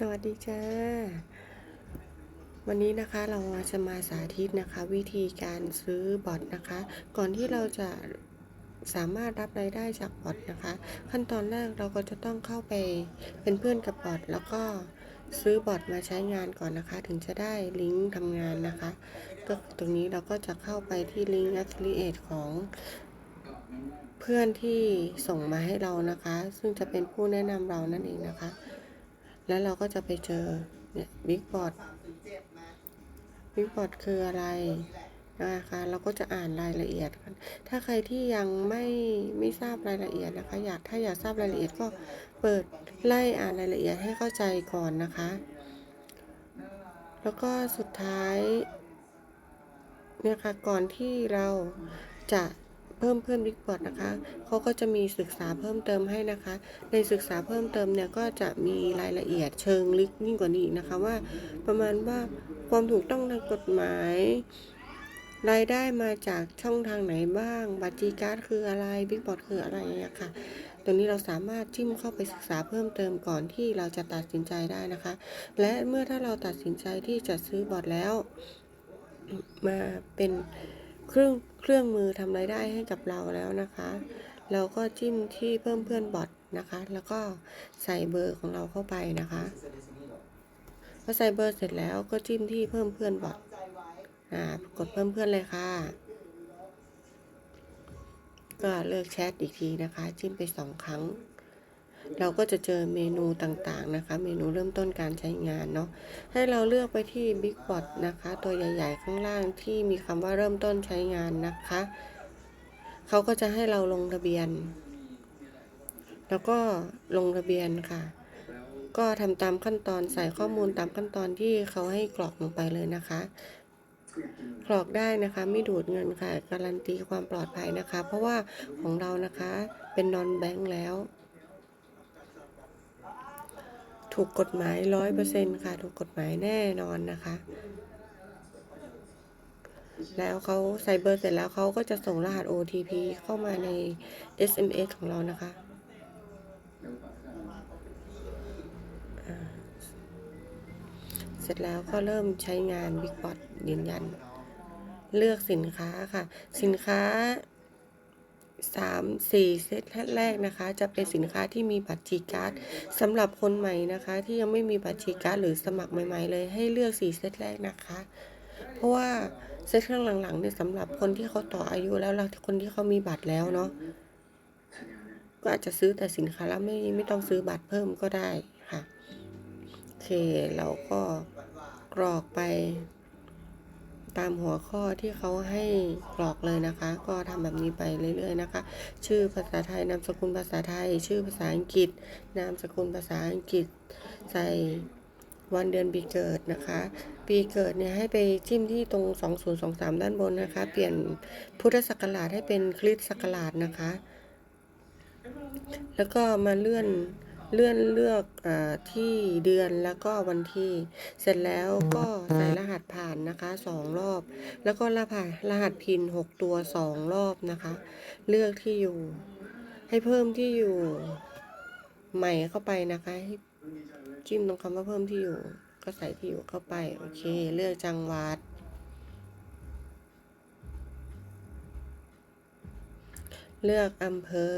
สวัสดีจ้า วันนี้นะคะเราจะมาสาธิตนะคะ วิธีการซื้อบอทนะคะ ก่อนที่เราจะสามารถรับรายได้จากบอทนะคะ ขั้นตอนแรกเราก็จะต้องเข้าไปเป็นเพื่อนกับบอทแล้วก็ซื้อบอทมาใช้งานก่อนนะคะ ถึงจะได้ลิงก์ทำงานนะคะ ก็ตรงนี้เราก็จะเข้าไปที่ลิงก์ affiliate ของเพื่อนที่ส่งมาให้เรานะคะ ซึ่งจะเป็นผู้แนะนำเรานั่นเองนะคะ แล้วเราก็จะไปเจอเนี่ยบิ๊กบอ t บิ๊กบอ t คืออะไรนะคะเราก็จะอ่านรายละเอียดกันถ้าใครที่ยังไม่ไม่ทราบรายละเอียดนะคะ อยากถ้าอยากทราบรายละเอียดก็เปิดไล่อ่านรายละเอียดให้เข้าใจก่อนนะคะ แล้วก็สุดท้ายเนี่ยค่ะก่อนที่เราจะ เพิ่มเพื่อนบิ๊กบอ t นะคะเขาก็จะมีศึกษาเพิ่มเติมให้นะคะ ในศึกษาเพิ่มเติมเนี่ยก็จะมีรายละเอียดเชิงลึกยิ่งกว่านี้อีกนะคะว่า ประมาณว่าความถูกต้องทางกฎหมาย รายได้มาจากช่องทางไหนบ้าง บัตรจีการ์ดคืออะไรบิ๊กบอ t คืออะไรอย่างเงี้ยค่ะตรงนี้เราสามารถจิ้มเข้าไปศึกษาเพิ่มเติมก่อนที่เราจะตัดสินใจได้นะคะ และเมื่อถ้าเราตัดสินใจที่จะซื้อบอทแล้ว มาเป็น เครื่องเครื่องมือทำรายได้ให้กับเราแล้วนะคะ เราก็จิ้มที่เพิ่มเพื่อนบอทนะคะ แล้วก็ใส่เบอร์ของเราเข้าไปนะคะพอใส่เบอร์เสร็จแล้วก็จิ้มที่เพิ่มเพื่อนบอทอ่ากดเพิ่มเพื่อนเลยค่ะ ก็เลือกแชทอีกทีนะคะ จิ้มไปสองครั้ง เราก็จะเจอเมนูต่างๆนะคะ เมนูเริ่มต้นการใช้งานเนาะให้เราเลือกไปที่ Big b o t นะคะ ตัวใหญ่ๆ ข้างล่างที่มีคำว่าเริ่มต้นใช้งานนะคะเขาก็จะให้เราลงทะเบียน แล้วก็ลงทะเบียนค่ะ ก็ทำตามขั้นตอนใส่ข้อมูลตามขั้นตอนที่เขาให้กรอกลงไปเลยนะคะกรอกได้นะคะไม่ดูดเงินค่ะ การันตีความปลอดภัยนะคะ เพราะว่าของเรานะคะเป็นนอนแบงค์แล้ว ถูกกฎหมายร้อยเปอร์เซ็นค่ะ ถูกกฎหมายแน่นอนนะคะ แล้วเขาใส่เบอร์เสร็จแล้วเขาก็จะส่งรหัส OTP เข้ามาใน SMS ของเรานะคะเสร็จแล้วก็เริ่มใช้งาน Big b o t ยืนยัน เลือกสินค้าค่ะ สินค้า สามสี่เซตแรกนะคะ จะเป็นสินค้าที่มีบัตรจีการ์ดสำหรับคนใหม่นะคะ ที่ยังไม่มีบัตรจีการ์ดหรือสมัครใหม่ ๆ เลยให้เลือกสี่เซตแรกนะคะ เพราะว่าเซตข้างหลังๆเนี่ยสำหรับคนที่เขาต่ออายุแล้วแล้วคนที่เขามีบัตรแล้วเนาะก็อาจจะซื้อแต่สินค้าแล้วไม่ไม่ต้องซื้อบัตรเพิ่มก็ได้ค่ะโอเคเราก็กรอกไป ตามหัวข้อที่เขาให้กรอกเลยนะคะ ก็ทำแบบนี้ไปเรื่อยๆนะคะ ชื่อภาษาไทยนามสกุลภาษาไทย ชื่อภาษาอังกฤษ นามสกุลภาษาอังกฤษ ใส่วันเดือนปีเกิดนะคะ ปีเกิดเนี่ยให้ไปจิ้มที่ตรง 2023 ด้านบนนะคะ เปลี่ยนพุทธศักราชให้เป็นคริสต์ศักราชนะคะ แล้วก็มาเลื่อน เลื่อนเลือกอที่เดือนแล้วก็วันที่ เสร็จแล้วก็ใส่รหัสผ่านนะคะสองรอบ แล้วก็รหัสรหัสพินหกตัวสองรอบนะคะ เลือกที่อยู่ ให้เพิ่มที่อยู่ใหม่เข้าไปนะคะให้จิ้มตรงคำว่าเพิ่มที่อยู่ ก็ใส่ที่อยู่เข้าไป โอเค เลือกจังหวัดเลือกอำเภอ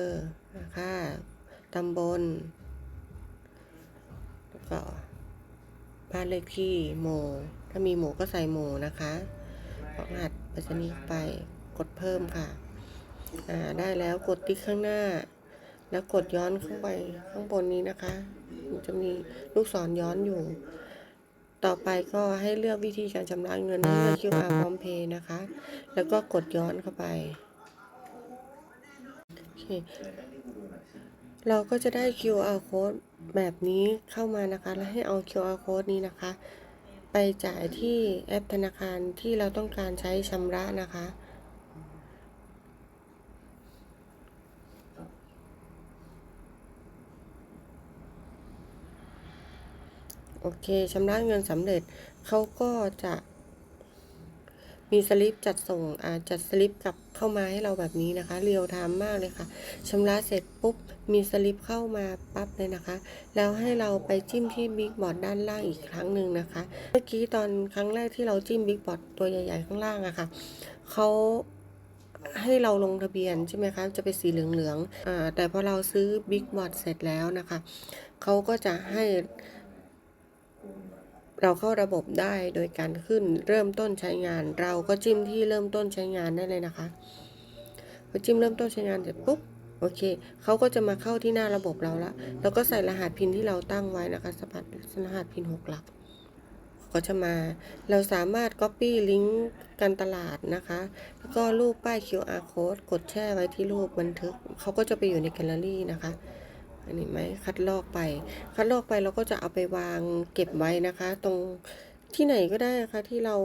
นะคะตำบล ก็บ้านเลขที่หมูถ้ามีหมูก็ใส่หมูนะคะกรอรหัสไปรษณีย์ไปกดเพิ่มค่ะอ่าได้แล้วกดติ๊กข้างหน้า แล้วกดย้อนเข้าไปข้างบนนี้นะคะจะมีลูกศรย้อนอยู่ ต่อไปก็ให้เลือกวิธีการชำระเงินให้เลือก QR พร้อมเพย์นะคะ แล้วก็กดย้อนเข้าไปโอ เราก็จะได้ QR code แบบนี้เข้ามานะคะ แล้วให้เอา QR code นี้นะคะ ไปจ่ายที่แอปธนาคารที่เราต้องการใช้ชำระนะคะ โอเคชำระเงินสำเร็จเขาก็จะ มีสลิปจัดส่งอ่าจัดสลิปกลับเข้ามาให้เราแบบนี้นะคะ เรียวไทม์มากเลยค่ะชำระเสร็จปุ๊บ มีสลิปเข้ามาปั๊บเลยนะคะ แล้วให้เราไปจิ้มที่บิ๊กบอร์ดด้านล่างอีกครั้งหนึ่งนะคะ เมื่อกี้ตอนครั้งแรกที่เราจิ้มบิ๊กบอร์ดตัวใหญ่ ๆ ข้างล่างอะค่ะเขาให้เราลงทะเบียนใช่ไหมคะ จะเป็นสีเหลืองๆอ่าแต่พอเราซื้อบิ๊กบอร์ดเสร็จแล้วนะคะ เขาก็จะให้ เราเข้าระบบได้โดยการขึ้นเริ่มต้นใช้งาน เราก็จิ้มที่เริ่มต้นใช้งานได้เลยนะคะพอจิ้มเริ่มต้นใช้งานเสร็จปุ๊บโอเคเขาก็จะมาเข้าที่หน้าระบบเราละแล้วก็ใส่รหัสพินที่เราตั้งไว้นะคะสปัดรหัสพินหกหลัก ก็จะมา เราสามารถ Copy ลิงก์การตลาดนะคะ แล้วก็รูปป้าย QR code กดแช่ไว้ที่รูปบันทึกเขาก็จะไปอยู่ในแกลเลอรี่นะคะ อันนี้ไหมคัดลอกไป คัดลอกไปเราก็จะเอาไปวางเก็บไว้นะคะ ตรงที่ไหนก็ได้นะคะที่เรา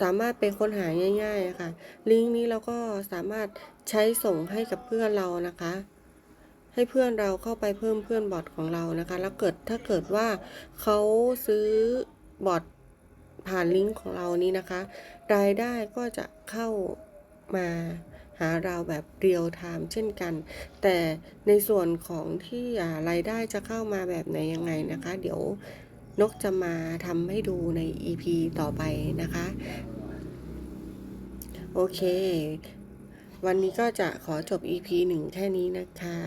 สามารถไปค้นหาง่ายๆะค่ะ ลิงก์นี้เราก็สามารถใช้ส่งให้กับเพื่อนเรานะคะ ให้เพื่อนเราเข้าไปเพิ่มเพื่อนบอทของเรานะคะ แล้วเกิดถ้าเกิดว่าเขาซื้อบอทผ่านลิงก์ของเรานี้นะคะ รายได้ก็จะเข้ามา หาเราแบบเรียลไทม์เช่นกัน แต่ในส่วนของที่รายได้จะเข้ามาแบบไหนยังไงนะคะ เดี๋ยวนกจะมาทำให้ดูใน EP ต่อไปนะคะ โอเค วันนี้ก็จะขอจบ EP หนึ่งแค่นี้นะคะ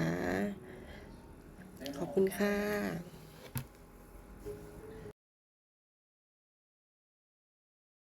ขอบคุณค่ะ